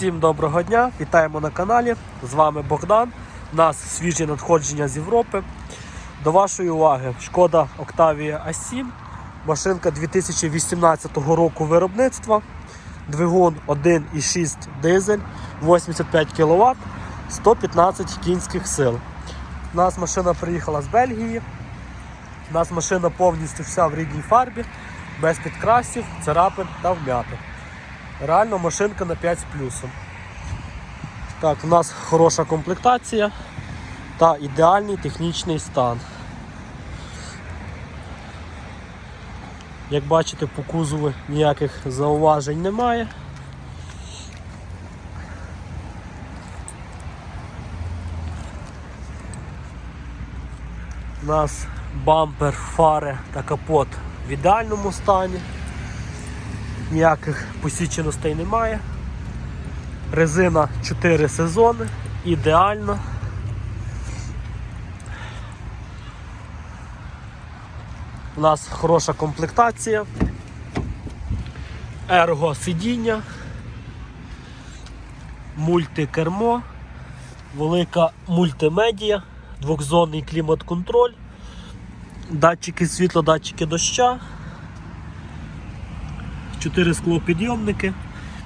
Всім доброго дня, вітаємо на каналі. З вами Богдан. У нас свіжі надходження з Європи. До вашої уваги, шкода Octavia A7, машинка 2018 року виробництва, двигун 1,6 дизель, 85 кВт, 115 кінських сил. У нас машина приїхала з Бельгії. У нас машина повністю вся в рідній фарбі, без підкрасів, царапин та вмятин. Реально машинка на 5 з плюсом. Так, у нас хороша комплектація та ідеальний технічний стан. Як бачите, по кузову ніяких зауважень немає. У нас бампер, фари та капот в ідеальному стані ніяких посіченостей немає. Резина 4 сезони, ідеально. У нас хороша комплектація, ерго сидіння, мультикермо, велика мультимедія, двохзонний клімат-контроль, датчики світла, датчики доща. Чотири склопідйомники,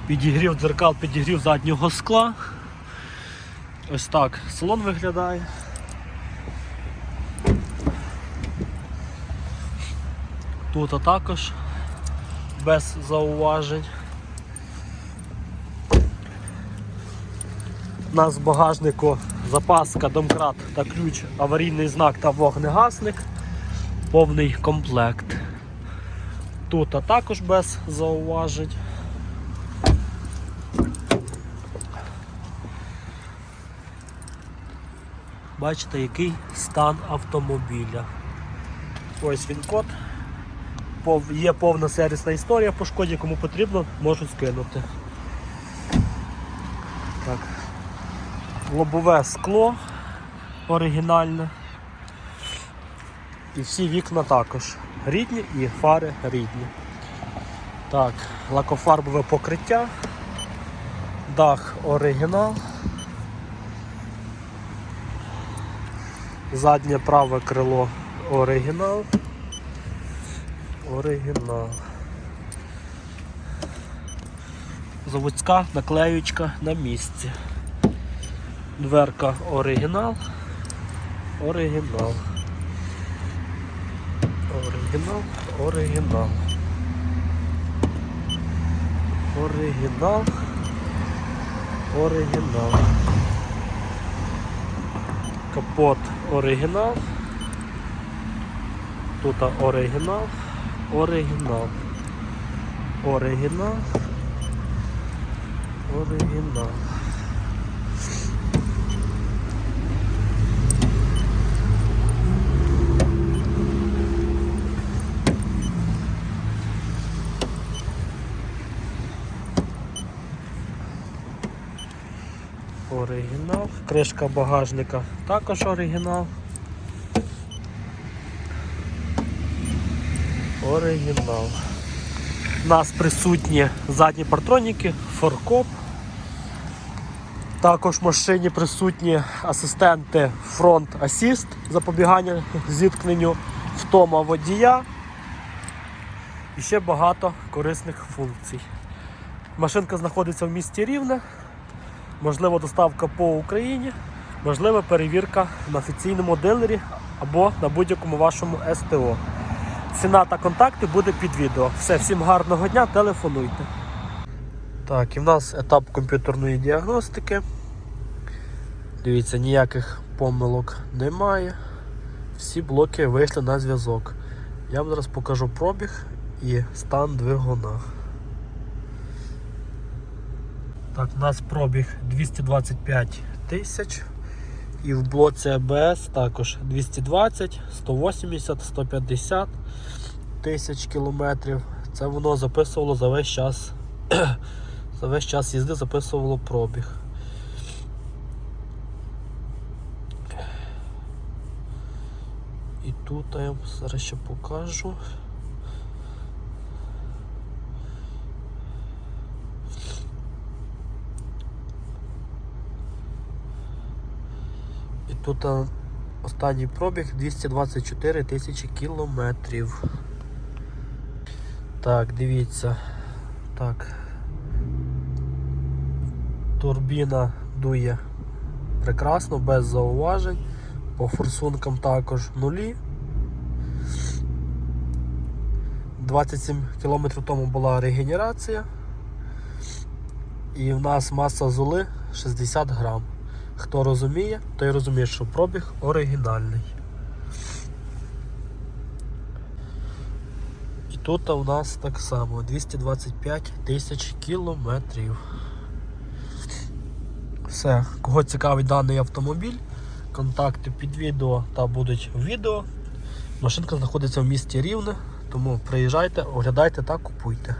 підігрів дзеркал, підігрів заднього скла. Ось так салон виглядає. Тут також без зауважень. У нас в багажнику запаска, домкрат та ключ, аварійний знак та вогнегасник. Повний комплект. Тут також без зауважень. Бачите, який стан автомобіля. Ось він код. Є повна сервісна історія по шкоді, кому потрібно, можу скинути. Так. Лобове скло оригінальне. І всі вікна також рідні і фари рідні. Так, лакофарбове покриття, дах оригінал. Заднє праве крило оригінал. Оригінал. Заводська наклеючка на місці. Дверка оригінал. Оригінал. Оригінал, оригінал. Оригінал. Оригінал. Капот оригінал. Тут оригінал. Оригінал. Оригінал. Оригінал. Оригінал. Кришка багажника також оригінал. Оригінал. У нас присутні задні партроніки, форкоп. Також в машині присутні асистенти Front Assist запобігання зіткненню втома водія. І ще багато корисних функцій. Машинка знаходиться в місті Рівне. Можливо, доставка по Україні, можливо, перевірка на офіційному дилері або на будь-якому вашому СТО. Ціна та контакти буде під відео. Все, всім гарного дня, телефонуйте. Так, і в нас етап комп'ютерної діагностики. Дивіться, ніяких помилок немає. Всі блоки вийшли на зв'язок. Я вам зараз покажу пробіг і стан двигуна. Так, у нас пробіг 225 тисяч. І в блоці АБС також 220, 180, 150 тисяч кілометрів. Це воно записувало за весь час. за весь час їзди записувало пробіг. І тут я вам зараз ще покажу. Тут останній пробіг 224 тисячі кілометрів. Так, дивіться. Так. Турбіна дує прекрасно, без зауважень. По форсункам також нулі. 27 км тому була регенерація. І в нас маса золи 60 грам. Хто розуміє, той розуміє, що пробіг оригінальний. І тут у нас так само 225 тисяч кілометрів. Все, кого цікавить даний автомобіль, контакти під відео та будуть в відео. Машинка знаходиться в місті Рівне, тому приїжджайте, оглядайте та купуйте.